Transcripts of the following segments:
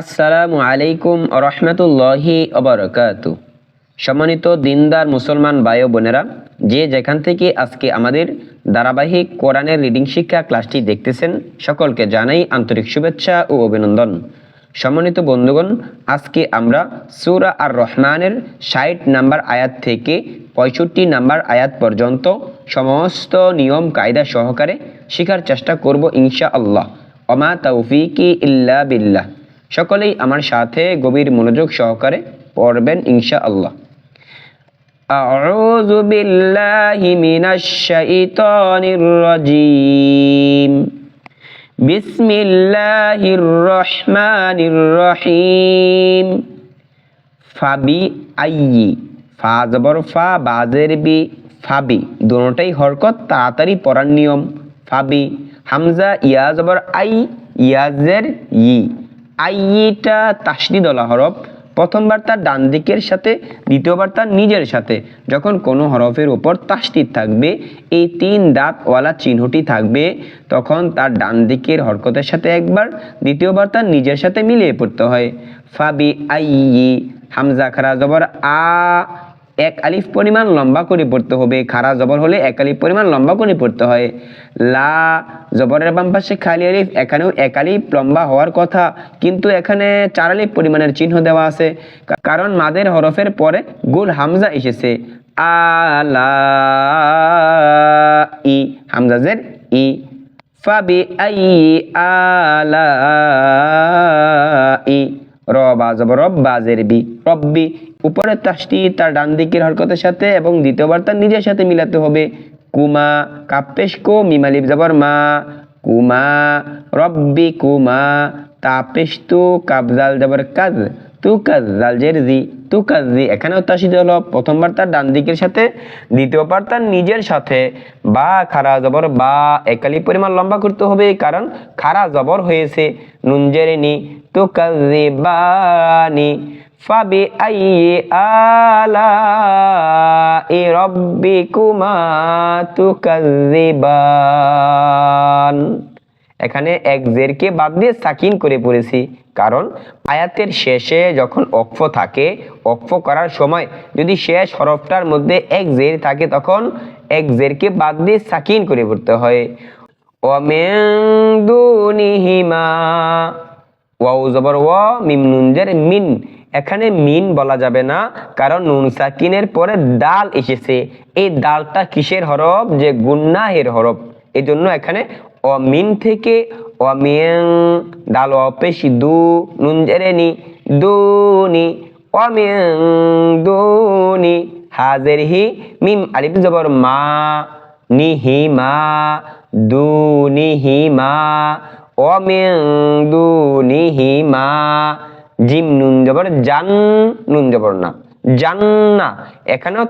আসসালামু আলাইকুম রহমতুল্লাহি অবরকাত সম্মানিত দিনদার মুসলমান ও বোনেরা, যে যেখান থেকে আজকে আমাদের ধারাবাহিক কোরআনের রিডিং শিক্ষা ক্লাসটি দেখতেছেন, সকলকে জানাই আন্তরিক শুভেচ্ছা ও অভিনন্দন। সম্মানিত বন্ধুগণ, আজকে আমরা সূরা আর রহমানের ষাট নাম্বার আয়াত থেকে পঁয়ষট্টি নাম্বার আয়াত পর্যন্ত সমস্ত নিয়ম কায়দা সহকারে শেখার চেষ্টা করব ইনশা আল্লাহ অমা তৌফিকি ইল্লা বিল্লাহ। সকলেই আমার সাথে গভীর মনোযোগ সহকারে পড়বেন ইনশা আল্লাহ أعوذ بالله من الشيطان الرجيم بسم الله الرحمن الرحيم ফাবি আইয়ি ফা জবর ফা বাজের বি ফাবি দুটোটাই হরকত তাড়াতাড়ি পড়ার নিয়ম ফাবি হামজা ইয়া জবর আই ইয়াজের ই আইটা তাসদিদলা হরফ প্রথমবার তার ডান দিকের সাথে, দ্বিতীয়বার তার নিজের সাথে। যখন কোনো হরফের উপর তাসদিদ থাকবে, এই তিন দাঁতওয়ালা চিহ্নটি থাকবে, তখন তার ডান দিকের হরকতের সাথে একবার, দ্বিতীয়বার তার নিজের সাথে মিলিয়ে পড়তে হয়। ফাবি আইয়ি হামজা খারা জবর আ এক আলিফ পরিমাণ লম্বা করে পড়তে হবে খারা জবর হলে এক আলিফ পরিমাণ লম্বা করে পড়তে হয়। লা জবরের বাম পাশে খালি আলিফ, এখানেও এক আলিফ লম্বা হওয়ার কথা, কিন্তু এখানে চার আলিফ পরিমাণের চিহ্ন দেওয়া আছে কারণ মাদের হরফের পরে গুল হামজা এসেছে। আলা ই হামজাজের ই। ফাবি আই আলা ই। রবা জবর রব্বাজের বি। রব্বি, উপরের তাসটি তার ডান দিকের হরকতের সাথে এবং দ্বিতীয়বার তার নিজের সাথে মিলাতে হবে। কুমা কাপ্পেশ কো মিমালিপ জবর মা। কুমা, রব্বি, কুমা তাপেশ তু কাবজাল জবর কাজ তু কাজ জালজের জি, তু কাজ জি। এখানেও তাসিদ হলো, প্রথমবার তার ডান দিকের সাথে, দ্বিতীয়বার তার নিজের সাথে। বা, খারা জবর বা, একালি পরিমাণ লম্বা করতে হবে, কারণ খারা জবর হয়েছে। নুনজেরে নি, তু কাজ বানি এ রব্বি কুমা তু এখানে এক জেরকে বাদ দিয়ে সাকিন করে পড়েছি, কারণ আয়াতের শেষে যখন অক্ফ থাকে অক্ফ করার সময় যদি শেষ হরফটার মধ্যে এক জের থাকে, তখন এক জেরকে বাদ দিয়ে সাকিন করে পড়তে হয়। ওমেন দুনিহিমা ওয়াও জবর, ওয়া, মিম নুন জের, মিন। এখানে মিন বলা যাবে না, কারণ নুন সাকিনের পরে দাল এসেছে। এই দালটা কিসের হরফ? যে গুন্নাহের হরফ। এই জন্য এখানে অমিন থেকে অমিন দাল অপেশি দু, নুন জেরে নি দুনি অমিন দুনি হাজের হি মিম, আলিফ জবর, মা নিহি মা এখানেও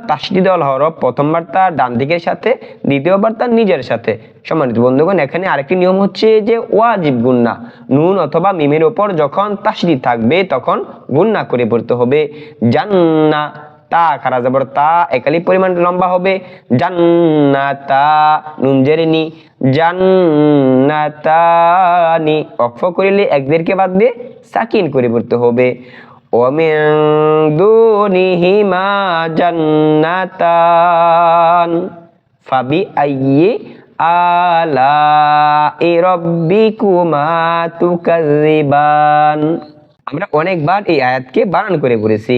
হরফ, প্রথমবার তার সাথে, দ্বিতীয়বার তার নিজের সাথে। সম্মানিত এখানে আরেকটি নিয়ম হচ্ছে যে ওয়াজিব গুন্না নুন অথবা মিমের ওপর যখন তাসদিদ থাকবে, তখন গুন্না করে পড়তে হবে। জান্না তা খারা তা, একালি পরিমাণ লম্বা হবে। জান্নাতা, নুন জেরে নি জান্নাতানি, অক্ষ করিলে একদেরকে বাদ দিয়ে সাকিন করে পড়তে হবে আইয়ি আলা রব্বিকুমা তুকাজ্জিবান আমরা অনেকবার এই আয়াতকে বানান করে পড়েছি।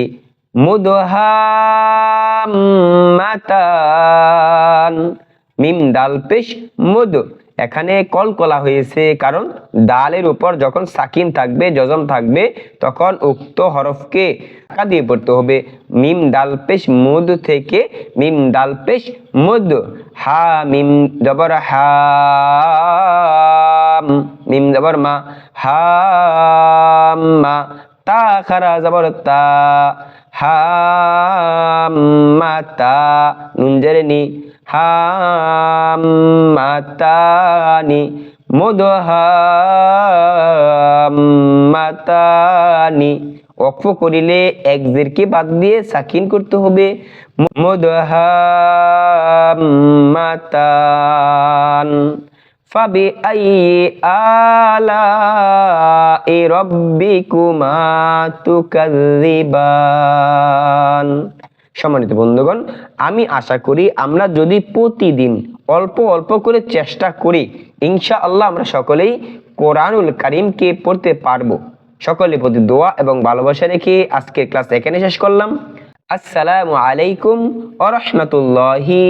মুদহাম্মাতান। মিম ডাল পেশ মুদ। এখানে কলকলা হয়েছে কারণ ডালের উপর যখন সাকিন থাকবে জজম থাকবে, তখন উক্ত হরফকে টাকা দিয়ে পড়তে হবে। মিম ডাল পেশ মুদ থেকে মিম ডাল পেশ মুদ। হা, মিম জবর হাম মিম জবর মা হাম্মা তা, খারা, জবর তা। হাম্মাতা নুন জেরে নি হাম্মাতানি, মুদহাম্মাতানি। ওয়াকফ করিলে এক জেরকে বাদ দিয়ে সাকিন করতে হবে। ফাবি আই আলা এ রব্বিকুমা সম্মানিত বন্ধুগণ, আমি আশা করি আমরা যদি প্রতিদিন অল্প অল্প করে চেষ্টা করি ইনশা আল্লাহ আমরা সকলেই কোরআনুল কারিমকে পড়তে পারব। সকলের প্রতি দোয়া এবং ভালোবাসা রেখে আজকের ক্লাস এখানে শেষ করলাম। আসসালামু আলাইকুম আ রহমতুল্লাহি